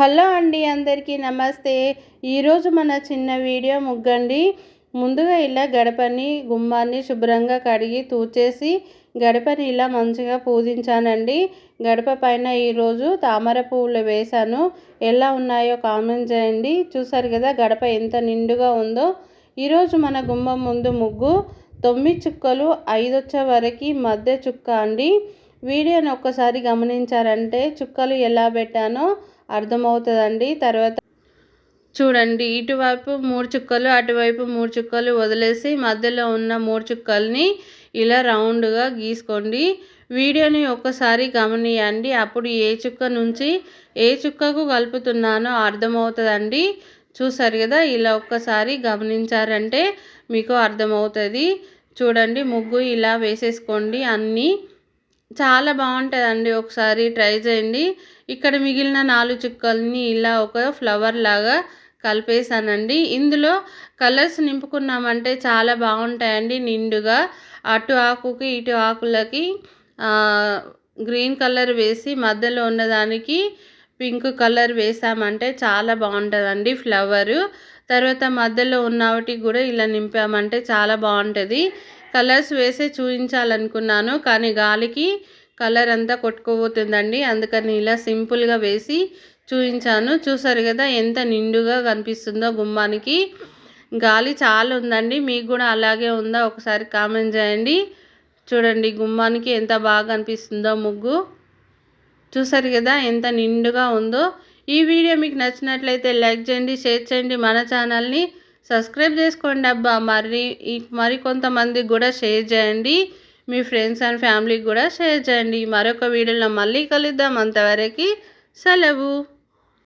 Hello అండి అందరికీ నమస్తే. ఈరోజు మన చిన్న వీడియో ముగ్గండి. ముందుగా ఇలా గడపని గుమ్మాన్ని శుభ్రంగా కడిగి తూచేసి గడపని ఇలా మంచిగా పూజించానండి. గడప పైన ఈరోజు తామర పువ్వులు వేశాను. ఎలా ఉన్నాయో కామెంట్ చేయండి. చూసారు కదా గడప ఎంత నిండుగా ఉందో. ఈరోజు మన గుమ్మం ముందు ముగ్గు తొమ్మిది చుక్కలు ఐదు వరకు మధ్య చుక్క అండి. వీడియోని ఒక్కసారి గమనించారంటే చుక్కలు ఎలా పెట్టానో అర్థమవుతుందండి. తర్వాత చూడండి ఇటువైపు మూడు చుక్కలు అటువైపు మూడు చుక్కలు వదిలేసి మధ్యలో ఉన్న మూడు చుక్కల్ని ఇలా రౌండ్గా గీసుకోండి. వీడియోని ఒక్కసారి గమనియండి. అప్పుడు ఏ చుక్క నుంచి ఏ చుక్కకు కలుపుతున్నానో అర్థమవుతుందండి. చూసారు కదా ఇలా ఒక్కసారి గమనించారంటే మీకు అర్థమవుతుంది. చూడండి ముగ్గు ఇలా వేసేసుకోండి అన్నీ. చాలా బాగుంటుందండి. ఒకసారి ట్రై చేయండి. ఇక్కడ మిగిలిన నాలుగు చుక్కల్ని ఇలా ఒక ఫ్లవర్ లాగా కలిపేసానండి ఇందులో కలర్స్ నింపుకున్నామంటే చాలా బాగుంటాయండి. నిండుగా అటు ఆకుకి ఇటు ఆకులకి గ్రీన్ కలర్ వేసి మధ్యలో ఉన్నదానికి పింక్ కలర్ వేసామంటే చాలా బాగుంటుందండి ఫ్లవరు. తర్వాత మధ్యలో ఉన్నవాటికి కూడా ఇలా నింపామంటే చాలా బాగుంటుంది. కలర్స్ వేసే చూపించాలనుకున్నాను కానీ గాలికి కలర్ అంతా కొట్టుకోబోతుందండి అందుకని ఇలా సింపుల్గా వేసి చూపించాను చూసారు కదా ఎంత నిండుగా కనిపిస్తుందో గుమ్మానికి. గాలి చాలా ఉందండి. మీకు కూడా అలాగే ఉందా? ఒకసారి కామెంట్ చేయండి. చూడండి గుమ్మానికి ఎంత బాగా అనిపిస్తుందో ముగ్గు. చూసారు కదా ఎంత నిండుగా ఉందో. ఈ వీడియో మీకు నచ్చినట్లయితే లైక్ చేయండి షేర్ చేయండి మన ఛానల్ని. సబ్స్క్రైబ్ చేసుకోండి అబ్బా. మరి మరి కొంతమందికి కూడా షేర్ చేయండి. మీ ఫ్రెండ్స్ అండ్ ఫ్యామిలీకి కూడా షేర్ చేయండి. మరొక వీడియోలో మళ్ళీ కలుద్దాం. అంతవరకు సెలవు.